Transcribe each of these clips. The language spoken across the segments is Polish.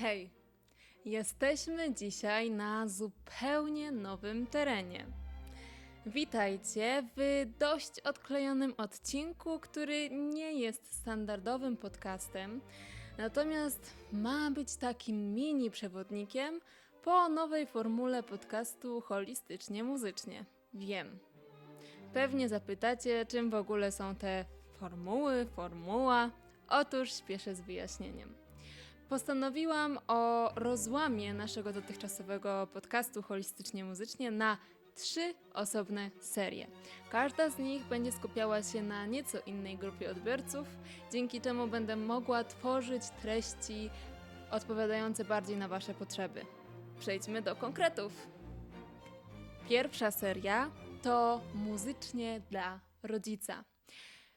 Hej! Jesteśmy dzisiaj na zupełnie nowym terenie. Witajcie w dość odklejonym odcinku, który nie jest standardowym podcastem, natomiast ma być takim mini przewodnikiem po nowej formule podcastu holistycznie muzycznie. Wiem. Pewnie zapytacie, czym w ogóle są te formuły, formuła. Otóż śpieszę z wyjaśnieniem. Postanowiłam o rozłamie naszego dotychczasowego podcastu holistycznie muzycznie na trzy osobne serie. Każda z nich będzie skupiała się na nieco innej grupie odbiorców, dzięki czemu będę mogła tworzyć treści odpowiadające bardziej na Wasze potrzeby. Przejdźmy do konkretów. Pierwsza seria to muzycznie dla rodzica.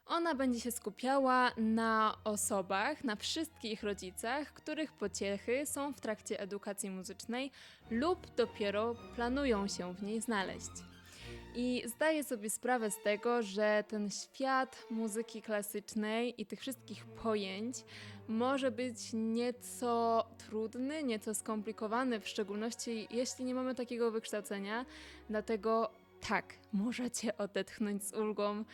Ona będzie się skupiała na osobach, na wszystkich rodzicach, których pociechy są w trakcie edukacji muzycznej lub dopiero planują się w niej znaleźć. I zdaję sobie sprawę z tego, że ten świat muzyki klasycznej i tych wszystkich pojęć może być nieco trudny, nieco skomplikowany, w szczególności jeśli nie mamy takiego wykształcenia. Dlatego tak, możecie odetchnąć z ulgą.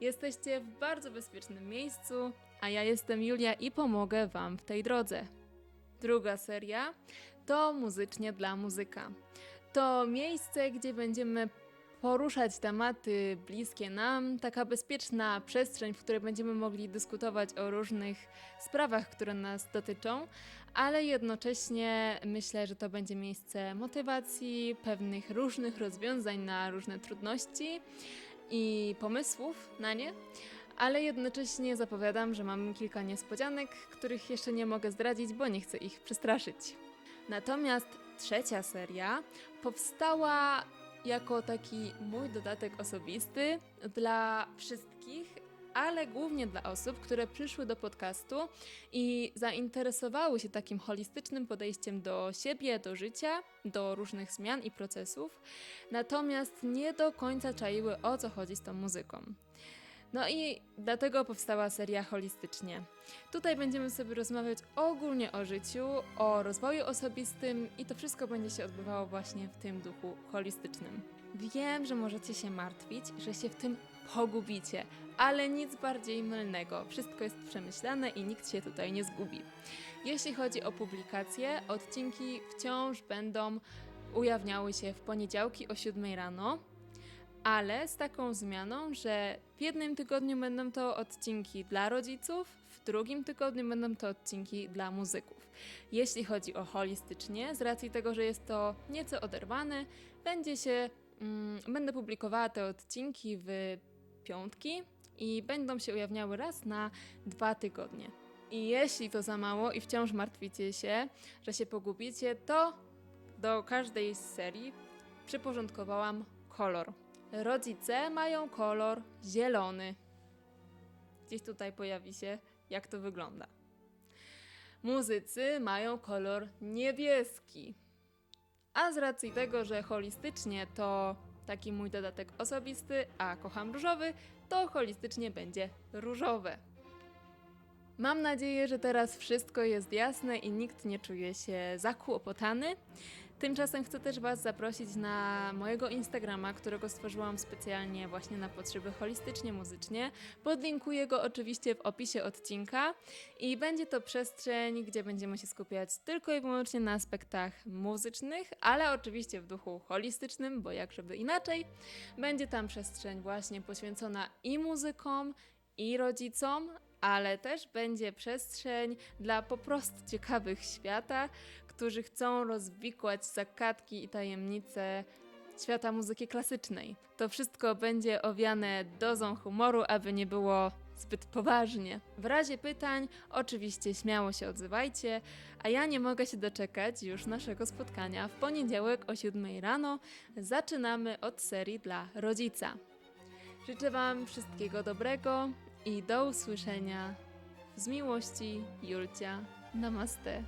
Jesteście w bardzo bezpiecznym miejscu, a ja jestem Julia i pomogę Wam w tej drodze. Druga seria to muzycznie dla muzyka. To miejsce, gdzie będziemy poruszać tematy bliskie nam, taka bezpieczna przestrzeń, w której będziemy mogli dyskutować o różnych sprawach, które nas dotyczą, ale jednocześnie myślę, że to będzie miejsce motywacji, pewnych różnych rozwiązań na różne trudności i pomysłów na nie, ale jednocześnie zapowiadam, że mam kilka niespodzianek, których jeszcze nie mogę zdradzić, bo nie chcę ich przestraszyć. Natomiast trzecia seria powstała jako taki mój dodatek osobisty dla wszystkich, ale głównie dla osób, które przyszły do podcastu i zainteresowały się takim holistycznym podejściem do siebie, do życia, do różnych zmian i procesów, natomiast nie do końca czaiły o co chodzi z tą muzyką. No i dlatego powstała seria holistycznie. Tutaj będziemy sobie rozmawiać ogólnie o życiu, o rozwoju osobistym i to wszystko będzie się odbywało właśnie w tym duchu holistycznym. Wiem, że możecie się martwić, że się w tym pogubicie, ale nic bardziej mylnego. Wszystko jest przemyślane i nikt się tutaj nie zgubi. Jeśli chodzi o publikacje, odcinki wciąż będą ujawniały się w poniedziałki o 7 rano ale z taką zmianą, że w jednym tygodniu będą to odcinki dla rodziców, w drugim tygodniu będą to odcinki dla muzyków. Jeśli chodzi o holistycznie, z racji tego, że jest to nieco oderwane, będzie się, mm, będę publikowała te odcinki w piątki i będą się ujawniały raz na dwa tygodnie. I jeśli to za mało i wciąż martwicie się, że się pogubicie, to do każdej z serii przyporządkowałam kolor. Rodzice mają kolor zielony. Gdzieś tutaj pojawi się, jak to wygląda. Muzycy mają kolor niebieski. A z racji tego, że holistycznie to taki mój dodatek osobisty, a kocham różowy, to holistycznie będzie różowe. Mam nadzieję, że teraz wszystko jest jasne i nikt nie czuje się zakłopotany. Tymczasem chcę też Was zaprosić na mojego Instagrama, którego stworzyłam specjalnie właśnie na potrzeby holistycznie muzycznie. Podlinkuję go oczywiście w opisie odcinka i będzie to przestrzeń, gdzie będziemy się skupiać tylko i wyłącznie na aspektach muzycznych, ale oczywiście w duchu holistycznym, bo jak żeby inaczej. Będzie tam przestrzeń właśnie poświęcona i muzykom, i rodzicom, ale też będzie przestrzeń dla po prostu ciekawych świata, którzy chcą rozwikłać zagadki i tajemnice świata muzyki klasycznej. To wszystko będzie owiane dozą humoru, aby nie było zbyt poważnie. W razie pytań, oczywiście śmiało się odzywajcie, a ja nie mogę się doczekać już naszego spotkania w poniedziałek o 7 rano. Zaczynamy od serii dla rodzica. Życzę Wam wszystkiego dobrego i do usłyszenia. Z miłości, Julcia. Namaste.